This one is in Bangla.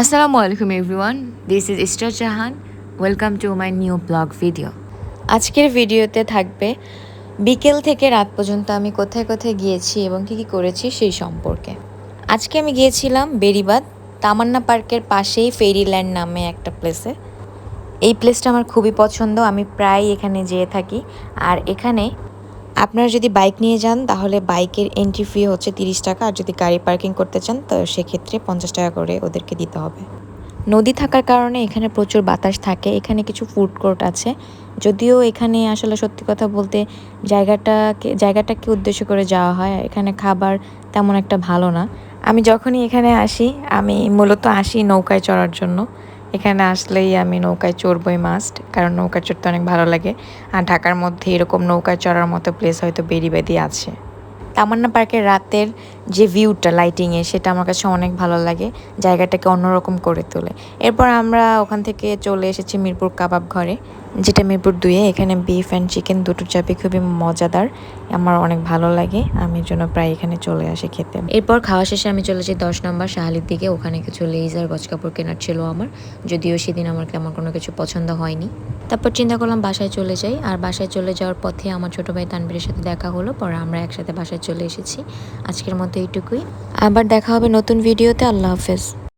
Assalamu alaikum everyone. This is Istar Jahan. Welcome to my new blog video. আজকের ভিডিওতে থাকবে বিকেল থেকে রাত পর্যন্ত আমি কোথায় কোথায় গিয়েছি এবং কী কী করেছি সেই সম্পর্কে আজকে আমি গিয়েছিলাম বেরিবাদ, তামান্না পার্কের পাশেই ফেরিল্যান্ড নামে একটা প্লেসে এই প্লেসটা আমার খুবই পছন্দ, আমি প্রায় এখানে যেয়ে থাকি আর এখানে আপনারা যদি বাইক নিয়ে যান, তাহলে বাইকের এন্ট্রি ফি হচ্ছে তিরিশ টাকা, আর যদি গাড়ি পার্কিং করতে চান, তো সেক্ষেত্রে পঞ্চাশ টাকা করে ওদেরকে দিতে হবে। নদী থাকার কারণে এখানে প্রচুর বাতাস থাকে, এখানে কিছু ফুড কোর্ট আছে। যদিও এখানে আসলে সত্যি কথা বলতে জায়গাটাকে জায়গাটাকে উদ্দেশ্য করে যাওয়া হয়, এখানে খাবার তেমন একটা ভালো না। আমি যখনই এখানে আসি, আমি মূলত আসি নৌকায় চড়ার জন্য। এখানে আসলেই আমি নৌকায় চড়বই মাস্ট কারণ নৌকায় চড়তে অনেক ভালো লাগে। আর ঢাকার মধ্যে এরকম নৌকায় চড়ার মতো প্লেস হয়তো বেরিবেদি আছে। তামান্না পার্কের রাতের যে ভিউটা লাইটিংয়ে সেটা আমার কাছে অনেক ভালো লাগে। জায়গাটাকে অন্যরকম করে তোলে। এরপর আমরা ওখান থেকে চলে এসেছি মিরপুর কাবাব ঘরে। যেটা মিরপুর দুয়ে এখানে বিফ অ্যান্ড চিকেন দুটো চাপি খুবই মজাদার। আমার অনেক ভালো লাগে, আমি জন্য প্রায় এখানে চলে আসি খেতে। এরপর খাওয়া শেষে আমি চলে দশ নম্বর শাহালির দিকে, ওখানে কিছু লেজার গজ কাপড় কেনার ছিল আমার। যদিও সেদিন আমার তেমন কোনো কিছু পছন্দ হয়নি। তারপর চিন্তা করলাম বাসায় চলে যাই, আর বাসায় চলে যাওয়ার পথে আমার ছোটো ভাই তানবীরের সাথে দেখা হলো, পরে আমরা একসাথে বাসায় চলে এসেছি। আজকের মতো এইটুকুই। আবার দেখা হবে নতুন ভিডিওতে আল্লাহ হাফেজ।